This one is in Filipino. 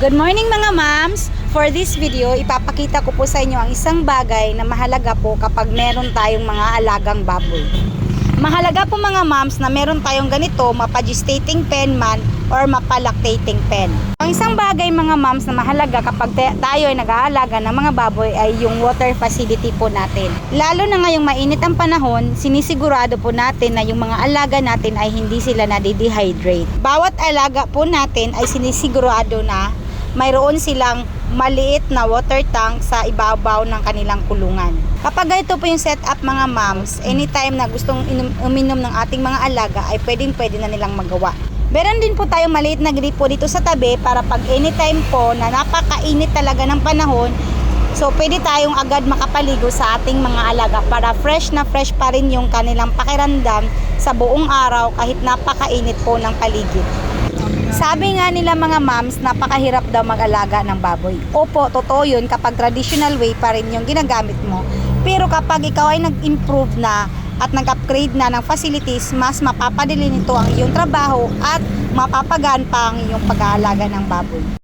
Good morning mga moms! For this video, ipapakita ko po sa inyo ang isang bagay na mahalaga po kapag meron tayong mga alagang baboy. Mahalaga po mga moms na meron tayong ganito, mapagestating pen man or mapalactating pen. Ang isang bagay mga moms na mahalaga kapag tayo ay nag-aalaga ng mga baboy ay yung water facility po natin. Lalo na ngayong mainit ang panahon, sinisigurado po natin na yung mga alaga natin ay hindi sila nadidehydrate. Bawat alaga po natin ay sinisigurado na mayroon silang maliit na water tank sa ibabaw ng kanilang kulungan. Kapag ito po yung setup mga moms, anytime na gustong inom, uminom ng ating mga alaga ay pwedeng pwede na nilang magawa. Meron din po tayong maliit na gripo dito sa tabi para pag anytime po na napakainit talaga ng panahon, so pwede tayong agad makapaligo sa ating mga alaga para fresh na fresh pa rin yung kanilang pakiramdam sa buong araw kahit napakainit po ng paligid. Sabi nga nila mga moms, napakahirap daw mag-alaga ng baboy. Opo, totoo yun kapag traditional way pa rin yung ginagamit mo. Pero kapag ikaw ay nag-improve na at nag-upgrade na ng facilities, mas mapapadali nito ang iyong trabaho at mapapagaan pa ang iyong pag-aalaga ng baboy.